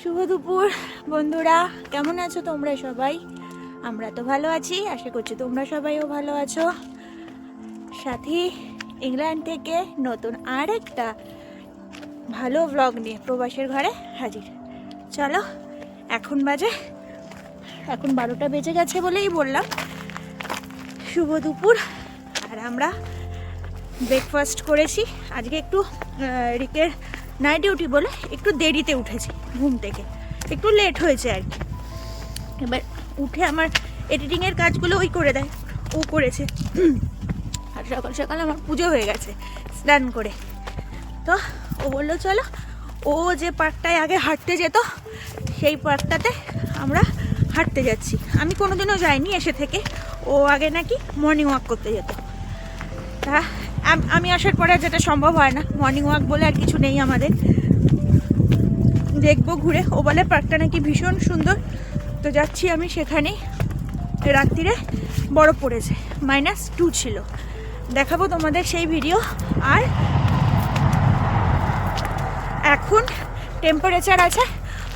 শুভ দুপুর, বন্ধুরা। কেমন আছো তোমরা সবাই? আমরা তো ভালো আছি, আশা করছি তোমরা সবাইও ভালো আছো। সাথী, ইংল্যান্ড থেকে নতুন আর একটা ভালো ব্লগ নিয়ে প্রবাসের ঘরে হাজির। চলো, এখন বাজে, এখন বারোটা বেজে গেছে বলেই বললাম। শুভ দুপুর, আর আমরা ব্রেকফাস্ট করেছি। আজকে একটু রিকের নাইট ডিউটি বলে একটু দেরিতে উঠেছি, ঘুম থেকে। একটু লেট হয়েছে আর কি। এবার উঠে আমার এডিটিংয়ের কাজগুলো ওই করে দেয়, ও করেছে। আর সকাল সকাল আমার পুজো হয়ে গেছে, স্নান করে। তো ও বলল, চলো, ও যে পার্কটায় আগে হাঁটতে যেত, সেই পার্কটাতে আমরা হাঁটতে যাচ্ছি। আমি কোনোদিনও যাইনি এসে থেকে। ও আগে নাকি মর্নিং ওয়াক করতে যেত। তা আম- আসার পরে যেটা সম্ভব হয় না। মর্নিং ওয়াক বলে আর কিছু নেই আমাদের। দেখব ঘুরে। ও বলে, পার্কটা নাকি ভীষণ সুন্দর। তো যাচ্ছি আমি সেখানে রাত্রিরে বরফ পড়েছে। মাইনাস টু ছিল। দেখাবো তোমাদের সেই ভিডিও আর এখন টেম্পারেচার আছে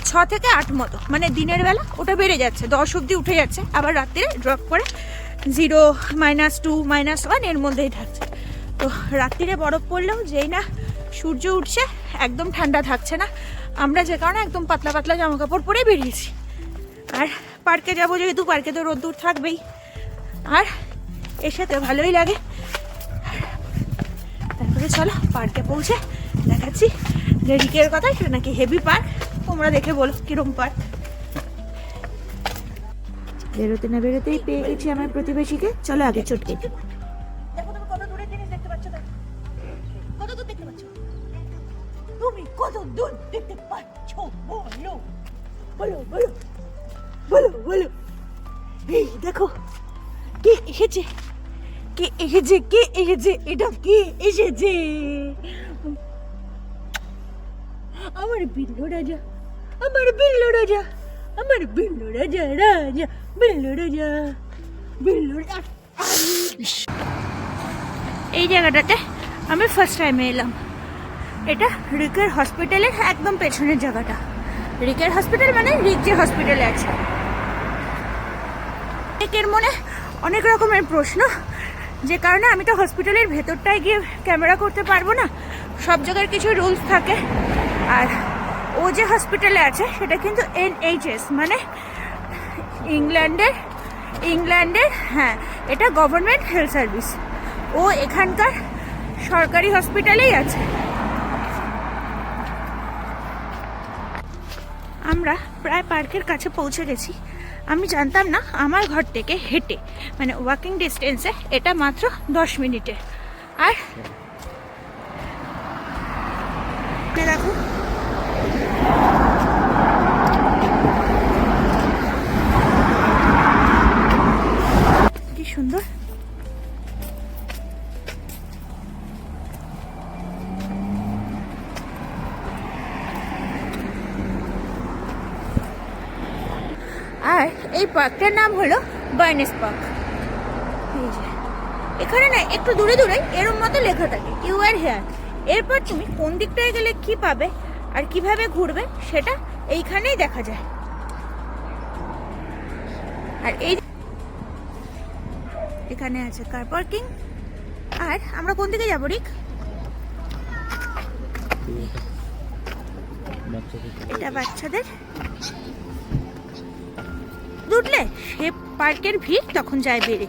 ছ থেকে আট মতো। মানে দিনের বেলা ওটা বেড়ে যাচ্ছে। দশ অবধি উঠে যাচ্ছে। আবার রাত্রিরে ড্রপ করে জিরো মাইনাস টু মাইনাস ওয়ানের মধ্যেই থাকছে। তো রাত্রিরে বরফ পড়লেও যেই না সূর্য উঠছে, একদম ঠান্ডা থাকছে না। আমরা যে কারণে একদম পাতলা পাতলা জামা কাপড় পরে বেরিয়েছি। আর পার্কে যাব যেহেতু, পার্কে তো রোদ্দুর থাকবেই। আর এর সাথে ভালোই লাগে। তারপরে চলো পার্কে পৌঁছে দেখাচ্ছি যে রিকের কথা সেটা নাকি হেভি পার্ক তোমরা দেখে বলো কিরম পার্ক বেরোতে না বেরোতেই পেয়ে গেছি আমার প্রতিবেশীকে। চলো আগে চটকে এসেছে, কে এসেছে? এটা কে এসেছে? আমার বিল্লু রাজা, আমার বিল্লু রাজা, আমার বিল্লু রাজা রাজা বিল্লু রাজা বিল্লু এই জায়গাটাতে আমি ফার্স্ট টাইমে এলাম। এটা রিকের হসপিটালের একদম পেছনের জায়গাটা। রিকের হসপিটাল মানে রিক যে হসপিটালে আছে। অনেকের মনে অনেক রকমের প্রশ্ন। যে কারণে আমি তো হসপিটালের ভেতরটায় গিয়ে ক্যামেরা করতে পারব না। সব জায়গার কিছু রুলস থাকে। আর ও যে হসপিটালে আছে, সেটা কিন্তু এনএইচএস মানে ইংল্যান্ডের ইংল্যান্ডের হ্যাঁ এটা গভর্নমেন্ট হেলথ সার্ভিস ও এখানকার সরকারি হসপিটালেই আছে। আমরা প্রায় পার্কের কাছে পৌঁছে গেছি। আমি জানতাম না আমার ঘর থেকে হেঁটে মানে ওয়াকিং ডিস্টেন্সে এটা মাত্র দশ মিনিটে। আর দেখো। কি সুন্দর। আর এই পার্কটার নাম হলো বার্নেস পার্ক। এই যে এখানে না একটু দূরে দূরে এরম মতো লেখা থাকে ইউ আর হেয়ার। এরপর তুমি কোন দিকটায় গেলে কি পাবে আর কীভাবে ঘুরবে সেটা এইখানেই দেখা যায়। আর এই এখানে আছে কার পার্কিং আর আমরা কোন দিকে যাব রিক? এটা বাচ্চাদের। উঠলে সে পার্কের ভিড় তখন যায় বেড়ে।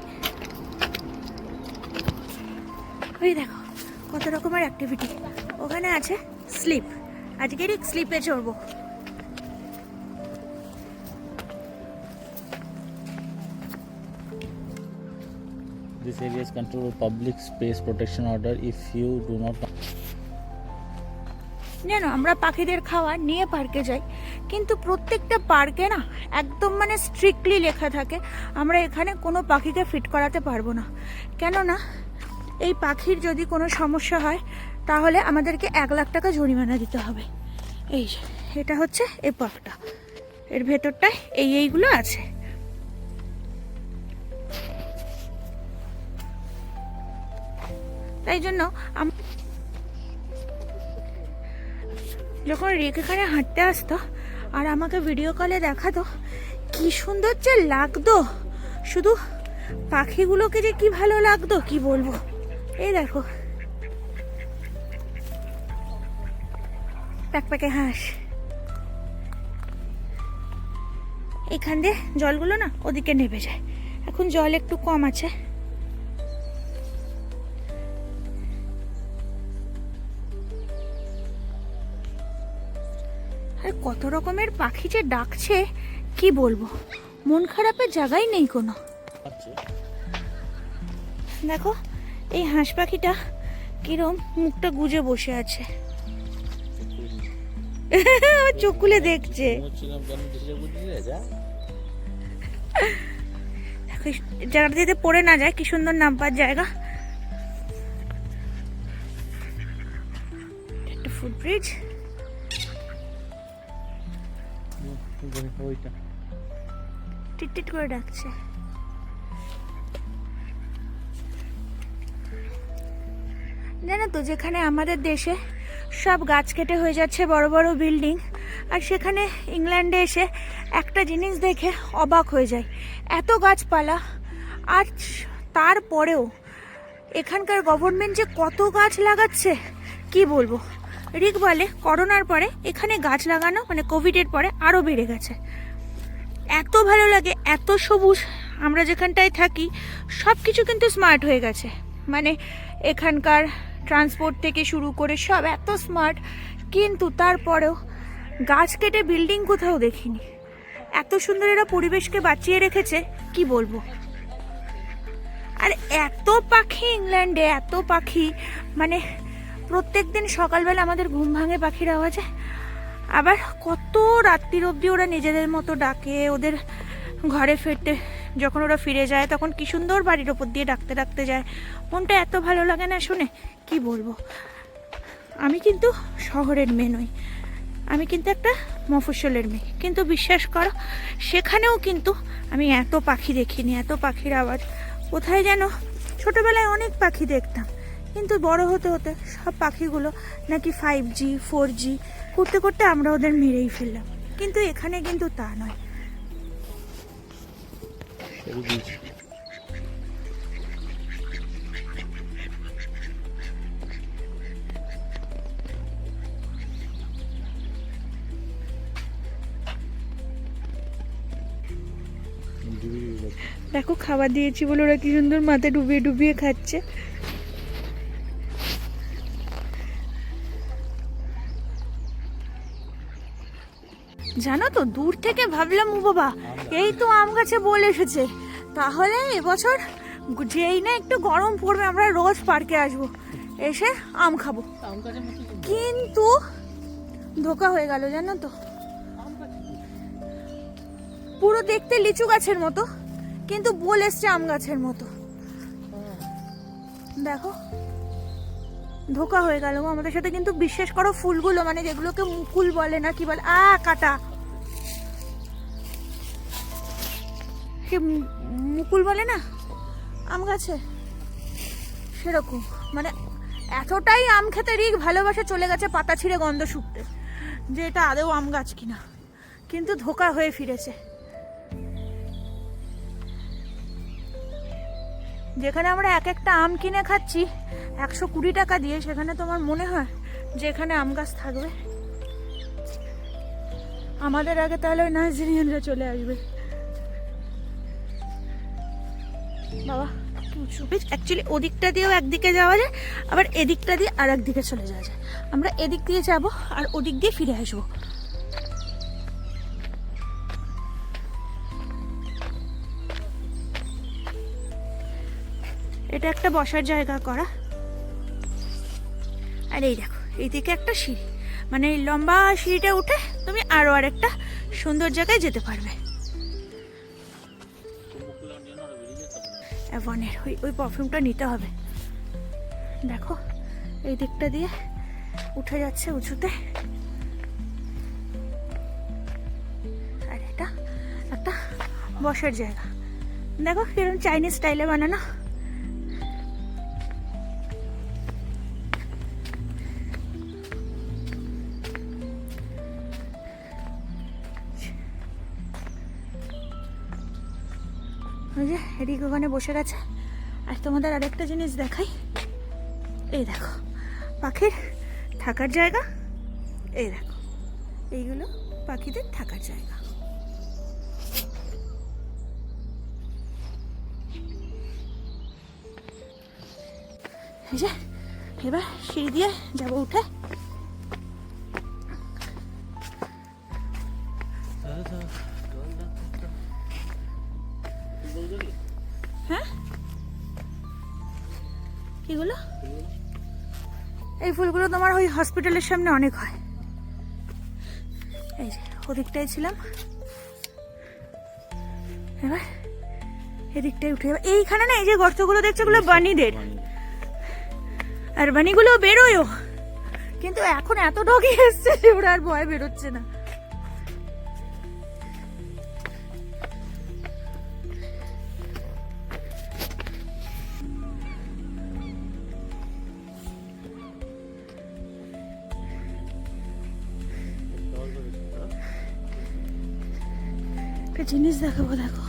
ওই দেখো কত রকমের অ্যাক্টিভিটি ওখানে আছে স্লিপ আজকের স্লিপে চড়বো। This area is controlled by public space protection order. If you do not জানো আমরা পাখিদের খাবার নিয়ে পার্কে যাই। কিন্তু প্রত্যেকটা পার্কে না একদম মানে স্ট্রিক্টলি লেখা থাকে, আমরা এখানে কোনো পাখিকে ফিট করাতে পারব না। কেননা, এই পাখির যদি কোনো সমস্যা হয়, তাহলে আমাদেরকে এক লাখ টাকা জরিমানা দিতে হবে। এই এটা হচ্ছে এই পার্কটা এর ভেতরটায় এই এইগুলো আছে। তাই জন্য যখন রেক এখানে হাঁটতে আসতো আর আমাকে ভিডিও কলে দেখাতো। কি সুন্দর যে লাগতো। শুধু পাখিগুলোকে যে কি ভালো লাগতো, কি বলব? এই দেখো। প্যাকপ্যাকে হাঁস। এখান দিয়ে জলগুলো না ওদিকে নেমে যায়। এখন জল একটু কম আছে। কত রকমের পাখি যে ডাকছে, কি বলব? মন খারাপের জায়গাই নেই কোনো। দেখো, এই হাঁস পাখিটা কিরম মুখটা গুজে বসে আছে। চোখ খুলে দেখছে। জায়গাটা যাতে পড়ে না যায়, কি সুন্দর নামপার জায়গা। একটা ফুটব্রিজ ওইটা। টিট করে ডাকছে। জানো তো, যেখানে আমাদের দেশে সব গাছ কেটে হয়ে যাচ্ছে বড় বড় বিল্ডিং, আর সেখানে ইংল্যান্ডে এসে একটা জিনিস দেখে অবাক হয়ে যায়। এত গাছপালা, আর তারপরেও এখানকার গভর্নমেন্ট যে কত গাছ লাগাচ্ছে, কি বলব? রিক বলে, করোনার পরে এখানে গাছ লাগানো মানে কোভিডের পরে আরও বেড়ে গেছে। এত ভালো লাগে, এত সবুজ, আমরা যেখানটায় থাকি সব কিছু কিন্তু স্মার্ট হয়ে গেছে। মানে এখানকার ট্রান্সপোর্ট থেকে শুরু করে সব এত স্মার্ট কিন্তু তারপরেও গাছ কেটে বিল্ডিং কোথাও দেখিনি। এত সুন্দর এরা পরিবেশকে বাঁচিয়ে রেখেছে, কি বলব? আর এত পাখি ইংল্যান্ডে এত পাখি মানে প্রত্যেক দিন সকালবেলা আমাদের ঘুম ভাঙে পাখির আওয়াজে। আবার কত রাত্রির অবধি ওরা নিজেদের মতো ডাকে, ওদের ঘরে ফিরতে যখন ওরা ফিরে যায় তখন কি সুন্দর বাড়ির ওপর দিয়ে ডাকতে ডাকতে যায়। মনটা এত ভালো লাগে না শুনে, কি বলব? আমি কিন্তু শহরের মেয়ে নই। আমি কিন্তু একটা মফস্বলের মেয়ে। কিন্তু বিশ্বাস করো, সেখানেও কিন্তু আমি এত পাখি দেখিনি, এত পাখির আওয়াজ। কোথায় যেন ছোটবেলায় অনেক পাখি দেখতাম। কিন্তু বড় হতে হতে সব পাখিগুলো নাকি ফাইভ জি ফোর জি করতে করতে আমরা ওদের মেরেই ফেললাম কিন্তু এখানে কিন্তু তা নয়। দেখো, খাবার দিয়েছি বলে ওরা কি সুন্দর মাথায় ডুবিয়ে ডুবিয়ে খাচ্ছে জানো তো, দূর থেকে ভাবলাম, ও বাবা, এই তো আম গাছে বলে এসেছে। তাহলে এবছর যেই না একটু গরম পড়বে, আমরা রোজ পার্কে আসব, এসে আম খাব। কিন্তু ধোকা হয়ে গেল, জানো তো? পুরো দেখতে লিচু গাছের মতো, কিন্তু বল এসছে আম গাছের মতো। দেখো, ধোকা হয়ে গেল আমাদের সাথে কিন্তু বিশ্বাস করো ফুলগুলো মানে যেগুলোকে মুকুল বলে না, কি বলে? আ, কাটা। সে মুকুল বলে না? আম গাছে? সেরকম। মানে এতটাই আম খেতে রিক ভালোবাসে চলে গেছে পাতা ছিঁড়ে গন্ধ শুকতে, যে এটা আদেও আম গাছ কিনা। কিন্তু ধোকা হয়ে ফিরেছে। যেখানে আমরা এক একটা আম কিনে খাচ্ছি, একশো কুড়ি টাকা দিয়ে, সেখানে তোমার মনে হয় যে এখানে আম গাছ থাকবে? আমাদের আগে তাহলে ওই নাইজেরিয়ানরা চলে আসবে। বাবা উঁচু। অ্যাকচুয়ালি ওদিকটা দিয়েও একদিকে যাওয়া যায়, আবার এদিকটা দিয়ে আর একদিকে চলে যাওয়া যায়। আমরা এদিক দিয়ে যাব আর ওদিক দিয়ে ফিরে আসব। এটা একটা বসার জায়গা করা। আর এই দেখো, এইদিকে একটা সিঁড়ি। মানে লম্বা সিঁড়িটা উঠে তুমি আরও আরেকটা সুন্দর জায়গায় যেতে পারবে। অ্যাভনের ওই ওই পারফিউমটা নিতে হবে। দেখো, এই দিকটা দিয়ে উঠে যাচ্ছে উঁচুতে। আর এটা একটা বসার জায়গা। দেখো কীরকম চাইনিজ স্টাইলে বানানো। ওই যে, এদিকে ওখানে বসে গেছে। আর তোমাদের আরেকটা জিনিস দেখাই। এই দেখো, পাখির থাকার জায়গা। এই দেখো, এইগুলো পাখিদের থাকার জায়গা। এই যে, এবার সিঁড়ি দিয়ে যাব উঠে। কিগুলো এই ফুলগুলো তোমার ওই হসপিটালের সামনে অনেক হয়। এই যে ওদিকটাই ছিলাম। এবার এদিকটাই উঠে যাব। এইখানে না এই যে গর্তগুলো দেখছ ওগুলো বানিদের আর বানিগুলো বেরোয়ও। কিন্তু এখন এত ডগি এসছে যে ওরা আর ভয় বেরোচ্ছে না। জিনিস দেখাবো, দেখো।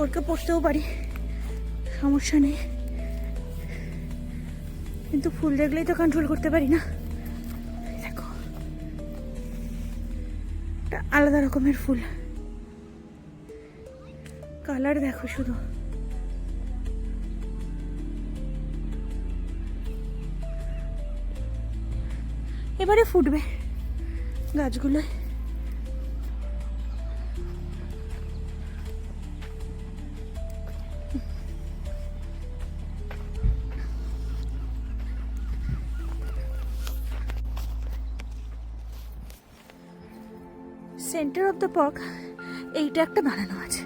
ওরকে পড়তেও পারি, সমস্যা নেই। কিন্তু ফুল দেখলেই তো কন্ট্রোল করতে পারি না। দেখো। একটা আলাদা রকমের ফুল। কালার দেখো শুধু। এবারে ফুটবে গাছগুলোয়। সেন্টার অফ দ্য পার্ক এইটা একটা বানানো আছে।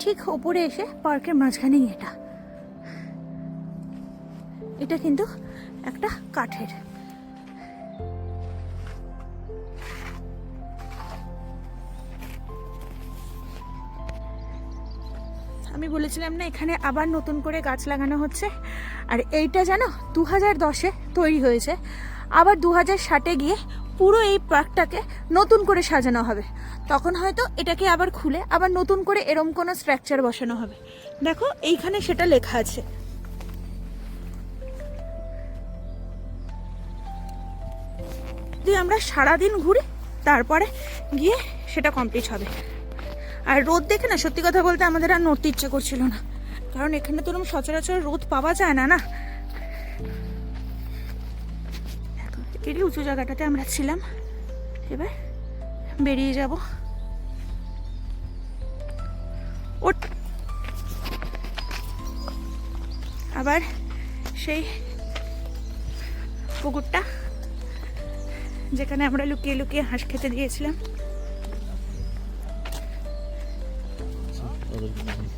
ঠিক ওপরে এসে পার্কের মাঝখানেই এটা। এটা কিন্তু একটা কাঠের আমি বলেছিলাম না, এখানে আবার নতুন করে গাছ লাগানো হচ্ছে। আর এইটা জানো দু হাজার দশে তৈরি হয়েছে। আবার দু হাজার ষাটে গিয়ে পুরো এই পার্কটাকে নতুন করে সাজানো হবে। তখন হয়তো এটাকে আবার খুলে আবার নতুন করে এরম কোনো স্ট্রাকচার বসানো হবে। দেখো, এইখানে সেটা লেখা আছে। যদি আমরা সারাদিন ঘুরি, তারপরে গিয়ে সেটা কমপ্লিট হবে। আর রোদ দেখে না, সত্যি কথা বলতে আমাদের আর নড়তে ইচ্ছে করছিল না। কারণ এখানে তো এরকম সচরাচর রোদ পাওয়া যায় না না? এরই উঁচু জায়গাটাতে আমরা ছিলাম। এবার বেরিয়ে যাব। আবার সেই পুকুরটা, যেখানে আমরা লুকিয়ে লুকিয়ে হাঁস খেতে দিয়েছিলাম।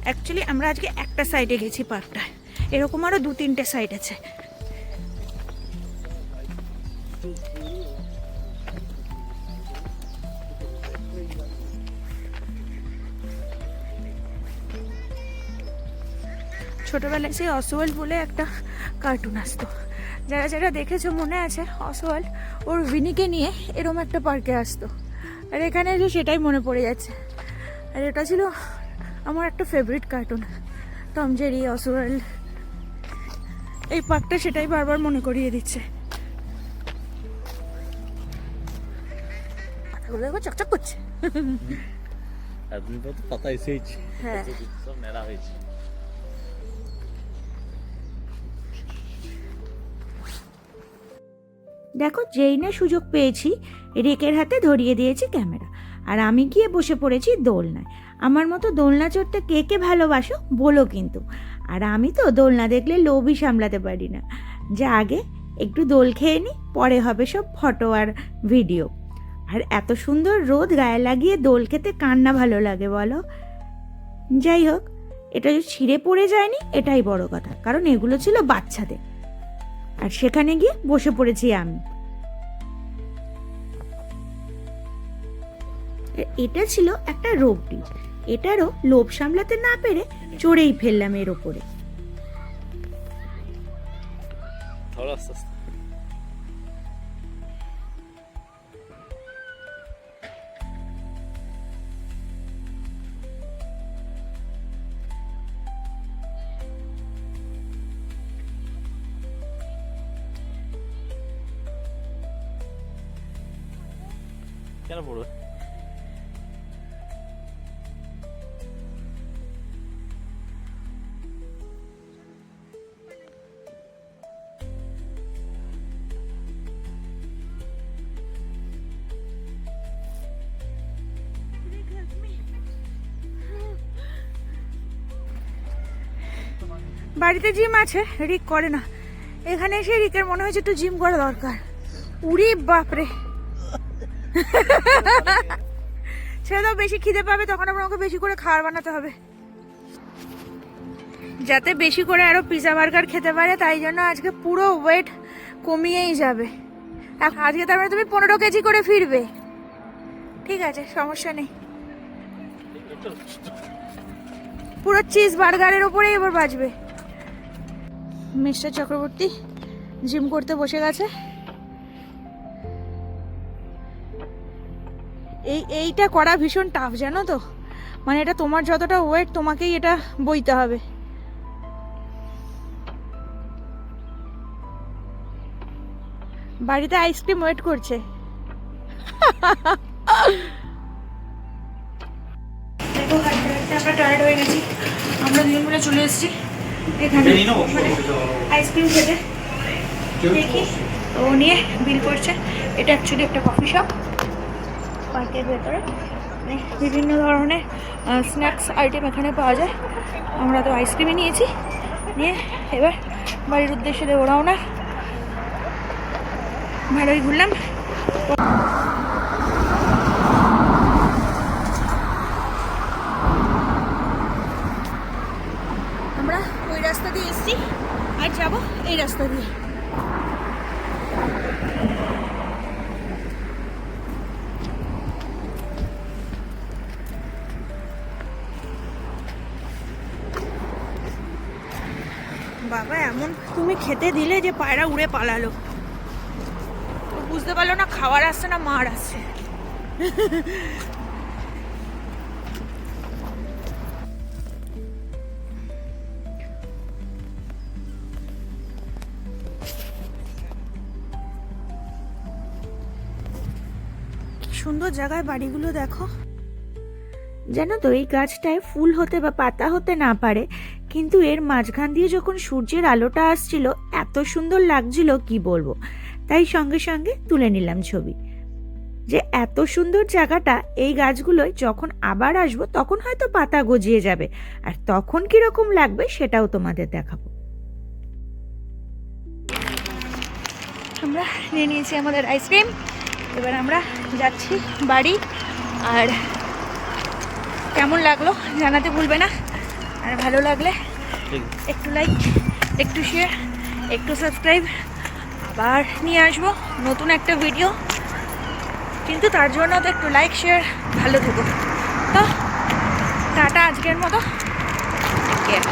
অ্যাকচুয়ালি আমরা আজকে একটা সাইডে গেছি পার্কটা এরকম আরও দু তিনটে সাইড আছে। ছোটবেলায় সেই অসওয়াল্ড বলে একটা কার্টুন আসতো। যারা যারা দেখেছ, মনে আছে অসওয়াল্ড ওর ভিনিকে নিয়ে এরম একটা পার্কে আসতো। আর এখানে এসে সেটাই মনে পড়ে যাচ্ছে। আর এটা ছিল আমার একটা favourite cartoon Tom Jerry Oswald এই পার্কটা সেটাই বারবার মনে করিয়ে দিচ্ছে। পাতাগুলো চকচক করছে। এতদিন পর তো পাতা এসেইছে। হ্যাঁ। সব নেড়া হয়েছে। দেখো যেই না সুযোগ পেয়েছি রেকের হাতে ধরিয়ে দিয়েছি ক্যামেরা। আর আমি গিয়ে বসে পড়েছি দোলনায়। আমার মতো দোলনা চড়তে কে কে ভালোবাসো বলো কিন্তু। আর আমি তো দোলনা দেখলে লোভই সামলাতে পারি না। যে আগে, একটু দোল খেয়ে নিই পরে হবে সব ফটো আর ভিডিও। আর এত সুন্দর রোদ গায়ে লাগিয়ে দোল খেতে কান্না ভালো লাগে বলো। যাই হোক, এটা ছিঁড়ে পড়ে যায়নি, এটাই বড় কথা, কারণ এগুলো ছিল বাচ্চাদের। আর সেখানে গিয়ে বসে পড়েছি আমি। এটা ছিল একটা রোগ এটারও লোভ সামলাতে না পেরে চড়েই ফেললাম এর ওপরে। কেন পড়বে? বাড়িতে জিম আছে, রিক করে না। এখানে এসে রিকের মনে হয়েছে একটু জিম করা দরকার। উরি বাপরে। ছেড়ে দাও বেশি খিদে পাবে, তখন আবার আমাকে বেশি করে খাবার বানাতে হবে। যাতে বেশি করে আরও পিৎজা বার্গার খেতে পারে, তাই জন্য আজকে পুরো ওয়েট কমিয়েই যাবে। আজকে তার মানে তুমি পনেরো কেজি করে ফিরবে। ঠিক আছে, সমস্যা নেই। পুরো চিজ বার্গারের ওপরেই এবার বাজবে মিস্টার চক্রবর্তী, জিম করতে বসে গেছে? এই, এইটা করা ভীষণ টাফ জানো তো? মানে এটা তোমার যতটা ওয়েট তোমাকেই এটা বইতে হবে। বাড়িতে আইসক্রিম ওয়েট করছে। হয়ে গেছি। আমরা দুজন মিলে চলে এসেছি। এখানে মানে আইসক্রিম খেতে। দেখি। ও নিয়ে বিল করছে। এটা অ্যাকচুয়ালি একটা কফি শপ পার্কের ভেতরে। মানে বিভিন্ন ধরনের স্ন্যাক্স আইটেম এখানে পাওয়া যায়। আমরা তো আইসক্রিমই নিয়েছি। নিয়ে এবার বাড়ির উদ্দেশ্যে দেবো রওনা। ভালোই ঘুরলাম আমরা ওই রাস্তা দিয়ে এসেছি আর যাব এই রাস্তা দিয়ে। বাবা, এমন তুমি খেতে দিলে যে পায়রা উড়ে পালালো। বুঝতে পারল না, খাওয়ার আসছে না, মার আসছে। সুন্দর জায়গায় বাড়িগুলো দেখো। জানো তো এই গাছটায় ফুল হতে বা পাতা হতে না পারে, কিন্তু এর মাঝখান দিয়ে যখন সূর্যের আলোটা আসছিল, এত সুন্দর লাগছিল, কি বলব? তাই সঙ্গে সঙ্গে তুলে নিলাম ছবি। যে এত সুন্দর জায়গাটা, এই গাছগুলোয় যখন আবার আসব, তখন হয়তো পাতা গজিয়ে যাবে। আর তখন কীরকম লাগবে, সেটাও তোমাদের দেখাবো। আমরা নিয়ে নিয়েছি আমাদের আইসক্রিম এবার আমরা যাচ্ছি বাড়ি। আর কেমন লাগল জানাতে ভুলবে না। আর ভালো লাগলে একটু লাইক একটু শেয়ার একটু সাবস্ক্রাইব আবার নিয়ে আসব নতুন একটা ভিডিও কিন্তু তার জন্য তো একটু লাইক শেয়ার ভালো থেকো। তো টাটা আজকের মতো। কেয়ার